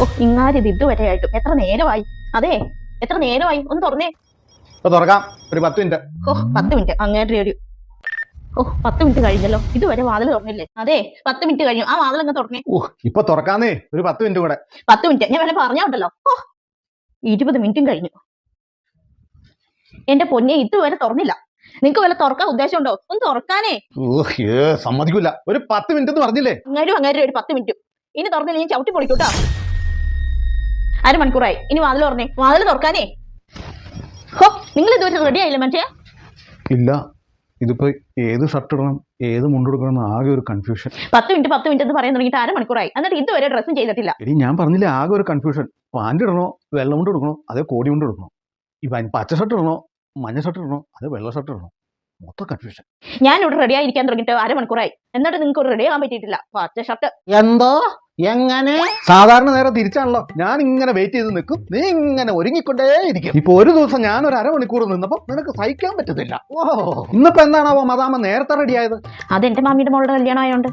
ഓ ഇങ്ങാരി ഇത് ഇതുവരെ ആയിട്ടും. എത്ര നേരമായി? അതെ എത്ര നേരമായി? ഒന്ന് തുറന്നേ. തുറക്കാം. ഒരു പത്ത് മിനിറ്റ്. ഓ പത്ത് മിനിറ്റ്. അങ്ങേരുടെ ഒരു ഓ പത്ത് മിനിറ്റ് കഴിഞ്ഞല്ലോ. ഇതുവരെ വാതിൽ തുറന്നില്ലേ? അതെ പത്ത് മിനിറ്റ് കഴിഞ്ഞു. ആ വാതിൽ അങ്ങ് തുറന്നേ. ഓ ഇപ്പൊ തുറക്കാന്നേ. ഒരു പത്ത് മിനിറ്റ് കൂടെ. പത്ത് മിനിറ്റ്. ഞാൻ വല്ല പറഞ്ഞോണ്ടല്ലോ ഓ ഇരുപത് മിനിറ്റും കഴിഞ്ഞു. എന്റെ പൊന്നെ ഇതുവരെ തുറന്നില്ല. നിങ്ങക്ക് വല്ല തുറക്കാൻ ഉദ്ദേശമുണ്ടോ? ഒന്ന് തുറക്കാനേ. സമ്മതിക്കൂല. ഒരു പത്ത് മിനിറ്റ് പറഞ്ഞില്ലേ? അങ്ങേരും അങ്ങേരും ഒരു പത്ത് മിനിറ്റ്. ഇനി തുറന്നില്ല ഞാൻ ചവിട്ടി പൊളിക്കൂട്ടാ അരമണിക്കൂറായി. ഇനി വാതിൽ തുറന്നേ. വാതിൽ തുറക്കാനേ. ഹോ നിങ്ങൾ ഇതുവരെ റെഡി ആയില്ല മറ്റേ ഇല്ല. ഇതിപ്പോ ഏത് ഷർട്ട് ഇടണം ഏത് മുണ്ടെടുക്കണം ആകെ ഒരു കൺഫ്യൂഷൻ പത്ത് മിനിറ്റ് പത്ത് മിനിറ്റ് എന്ന് പറയാൻ തുടങ്ങിയിട്ട് അരമണിക്കൂറായി. എന്നിട്ട് ഇതുവരെ ഡ്രസ്സും ചെയ്തിട്ടില്ല. ഇനി ഞാൻ പറഞ്ഞില്ല ആകെ ഒരു കൺഫ്യൂഷൻ പാന്റ് ഇടണോ വെള്ളം മുണ്ട് എടുക്കണോ അതേ കോടി മുണ്ട് എടുക്കണോ ഈ പച്ച ഷർട്ട് ഇടണോ മഞ്ഞ ഷർട്ട് ഇടണോ അതേ വെള്ള ഷർട്ട് ഇടണോ? മൊത്തം കൺഫ്യൂഷൻ ഞാൻ ഇവിടെ റെഡി ആയിരിക്കാൻ തുടങ്ങിയിട്ട് അരമണിക്കൂറായി. എന്നിട്ട് നിങ്ങൾക്ക് റെഡി ആകാൻ പറ്റിയിട്ടില്ല. പച്ച ഷർട്ട് എന്തോ? എങ്ങനെ? സാധാരണ നേരം തിരിച്ചാണല്ലോ. ഞാൻ ഇങ്ങനെ വെയിറ്റ് ചെയ്ത് നിൽക്കും. നീ ഇങ്ങനെ ഒരുങ്ങിക്കൊണ്ടേ ഇരിക്കും ഇപ്പൊ ഒരു ദിവസം ഞാൻ ഒരു അരമണിക്കൂർ നിന്നപ്പോ നിനക്ക് സഹിക്കാൻ പറ്റത്തില്ല. ഓ. ഇന്നിപ്പോ എന്താണാവോ മതാമ നേരത്തെ റെഡി ആയത് അതെന്റെ മാമിയുടെ മോളുടെ കല്യാണം ആയതുകൊണ്ട്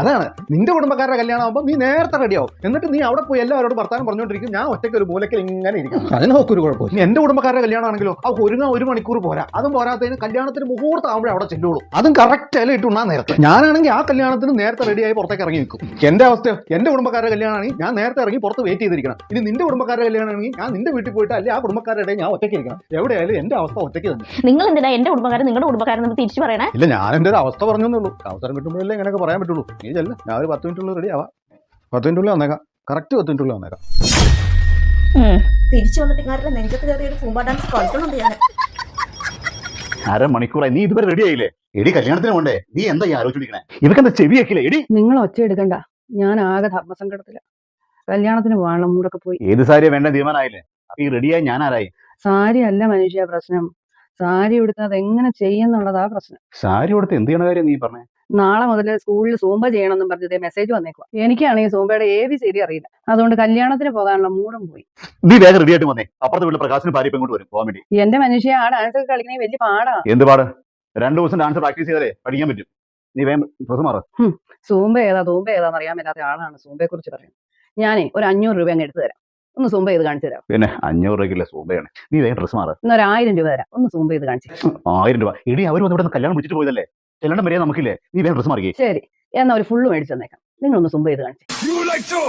അതാണ്. നിന്റെ കുടുംബക്കാരുടെ കല്യാണം ആവുമ്പോ നീ നേരത്തെ റെഡിയാവും. എന്നിട്ട് നീ അവിടെ പോയി എല്ലാവരോടും വർത്താനം പറഞ്ഞുകൊണ്ടിരിക്കും ഞാൻ ഒറ്റയ്ക്ക് ഒരു മൂലക്കിൽ ഇങ്ങനെ ഇരിക്കും. അതിന് നോക്കൊരു കുഴപ്പമില്ല. ഇനി എന്റെ കുടുംബക്കാരുടെ കല്യാണം ആണെങ്കിലോ ആ ഒരുങ്ങാൻ ഒരു മണിക്കൂർ പോരാ. അതും പോരാത്തതിന് കല്യാണത്തിന് മുഹൂർത്തം ആവുമ്പോഴേ അവിടെ ചെല്ലുള്ളൂ. അതും കറക്റ്റ് അല്ല ഇട്ടുണ്ണാൻ നേരത്തെ. ഞാനാണെങ്കിൽ ആ കല്യാണത്തിന് നേരത്തെ റെഡിയായി പുറത്തേക്ക് ഇറങ്ങി നിൽക്കും. എന്റെ അവസ്ഥ എന്റെ കുടുംബക്കാരുടെ കല്യാണമാണെങ്കിൽ ഞാൻ നേരത്തെ ഇറങ്ങി പുറത്ത് വെയിറ്റ് ചെയ്തിരിക്കണം. ഇനി നിന്റെ കുടുംബക്കാരുടെ കല്യാണമാണെങ്കിൽ ഞാൻ നിന്റെ വീട്ടിൽ പോയിട്ട് അല്ലെ ആ കുടുംബക്കാരുടെ ഞാൻ ഒറ്റയ്ക്ക് ഇരിക്കണം. എവിടെയായാലും എന്റെ അവസ്ഥ ഒറ്റയ്ക്ക് തന്നെ. നിങ്ങൾ എന്തിനാ എന്റെ കുടുംബക്കാരൻ നിങ്ങളുടെ കുടുംബക്കാരൻ നമ്മൾ തിരിച്ചു പറയണേ? ഇല്ല ഞാൻ എന്റെ ഒരു അവസ്ഥ പറഞ്ഞെന്നുള്ളൂ അവസരം കിട്ടുമ്പോഴല്ലേ ഇങ്ങനെയൊക്കെ പറയാൻ പറ്റുള്ളൂ. നീ ചെല്ല. ഞാൻ ഒരു പത്ത് മിനിറ്റുള്ളിൽ റെഡി ആവാം. പത്ത് മിനിറ്റുള്ളിൽ വന്നേക്കാം. കറക്റ്റ് പത്ത് മിനിറ്റുള്ളിൽ വന്നേക്കാം. തിരിച്ചു വന്നിട്ട് ഇങ്ങാരുടെ നെഞ്ചത്ത് കയറി ഒരു സൂമ്പ ഡാൻസ് കളിക്കുന്നുണ്ട് ഞാൻ. അരമണിക്കൂറായി. നീ ഇതുവരെ റെഡി ആയില്ലേ? എടി കല്യാണത്തിന് പോണ്ടേ? നീ എന്താ ഈ ആലോചിക്കണേ ഇവക്കെന്താ ചെവി വെക്കില്ലേ എടി. നിങ്ങൾ ഒച്ച എടുക്കണ്ട. ഞാൻ ആകെ ധർമ്മസങ്കടത്തില. കല്യാണത്തിന് പോകണം മൂടൊക്കെ പോയി. ഏത് സാരി വേണ്ട തീരുമാനമായില്ലേ? അപ്പൊ ഈ റെഡിയായി ഞാൻ ആരായി സാരി അല്ല മനുഷ്യ പ്രശ്നം. സാരി ഉടുക്കുന്നത് എങ്ങനെ ചെയ്യുന്നുള്ളതാ പ്രശ്നം. സാരി ഉടുത്ത് എന്ത് ചെയ്യണ കാര്യം നീ പറഞ്ഞേ? നാളെ മുതൽ സ്കൂളിൽ സൂമ്പ ചെയ്യണമെന്നും പറഞ്ഞത് മെസ്സേജ് വന്നേക്കുക എനിക്കാണെങ്കിൽ സൂമ്പയുടെ ഏത് ശരി അറിയില്ല. അതുകൊണ്ട് കല്യാണത്തിന് പോകാനുള്ള മൂടും പോയി. നീ വേഗം റെഡി ആയിട്ട് വന്നേ. അപ്പുറത്തെ വീട്ടിൽ പ്രകാശിന് ഭാര്യ ഇങ്ങോട്ട് വരും. പോകാൻ വേണ്ടി. എന്റെ മനുഷ്യ ആ ഡാൻസ് ഒക്കെ കളിക്കണേ വലിയ പാടാ. എന്ത് പാട്? രണ്ടു ദിവസം ഡാൻസ് പ്രാക്ടീസ് ചെയ്താലേ പഠിക്കാൻ പറ്റും. നീ വേഗം ഡ്രസ് മാറ. സൂമ്പ ഏതാ തൂമ്പ ഏതാന്ന് അറിയാൻ മേലാത്ത ആളാണ് സൂമ്പയെ കുറിച്ച് പറയുന്നത് ഞാനേ ഒരു അഞ്ഞൂറ് രൂപ അങ്ങ് എടുത്തു തരാം. ഒന്ന് സൂമ്പ ചെയ്ത് കാണിച്ചു തരാം. പിന്നെ അഞ്ഞൂറ് രൂപയ്ക്കുള്ള സൂമ്പയാണ് നീ വേഗം ഡ്രസ് മാറ. ഒരു ആയിരം രൂപ തരാം. ഒന്ന് സൂമ്പ ചെയ്ത് കാണിച്ചു ആയിരം രൂപ. ഇടി അവർ വന്ന് ഇവിടെ നിന്ന് കല്യാണം വിളിച്ചിട്ട് പോയതല്ലേ? ചെല്ലണം വരെ നമുക്കില്ലേ? നീ വേഗം ഡ്രസ് മാറിക്കേ. ശരി. എന്നാ ഒരു ഫുള്ള് മേടിച്ചു തന്നേക്കാം. നിങ്ങളൊന്ന് സൂമ്പ ചെയ്ത് കാണിച്ചു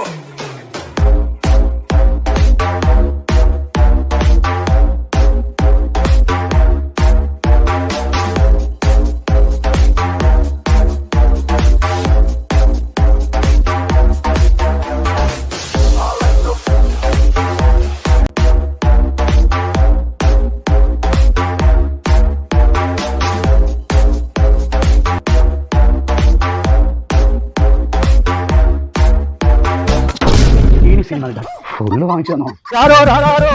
സിനിമ ഫുള്ള് വാങ്ങിച്ചു തന്നോ? രാരോ രാരോ രാരോ.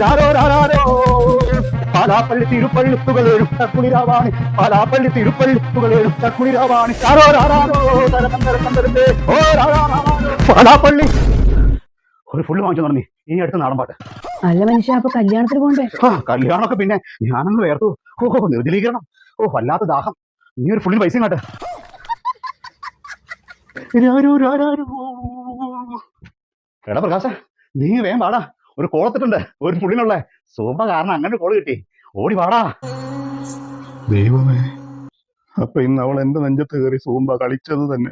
രാരോ പാലാപ്പള്ളി തക്കുളിരാവാണ് പാലാപ്പള്ളി തിരുപ്പള്ളിത്തുകളേഴും തക്കുളിരാവാണ് തരത്തെ ഓ രാരോ രാരോ പാലാപ്പള്ളി. ഒരു ഫുള്ള് വാങ്ങിച്ചു തുടങ്ങി ഇനി അടുത്ത നാടൻ പാട്ട്. അല്ല മനുഷ്യ അപ്പൊ കല്യാണത്തിന് പോണ്ടേ? ആ കല്യാണമൊക്കെ പിന്നെ ഞാനൊന്ന് വേർത്തു. ഓ നിർജലീകരണം. ഓ വല്ലാത്ത ദാഹം. നീ ഒരു ഫുള്ളിന് പൈസ കാട്ടെ. രാരോ രാരോ. എടാ പ്രകാശ നീ വേഗം വാടാ. ഒരു കോളത്തിട്ടുണ്ട് ഒരു പുള്ളിനുള്ള. സോമ കാരണം അങ്ങനെ കോൾ കിട്ടി. ഓടി വാടാ. ദൈവമേ. അപ്പൊ ഇന്ന് അവൾ എന്റെ നെഞ്ചത്ത് കയറി സോമ്പ കളിച്ചത് തന്നെ.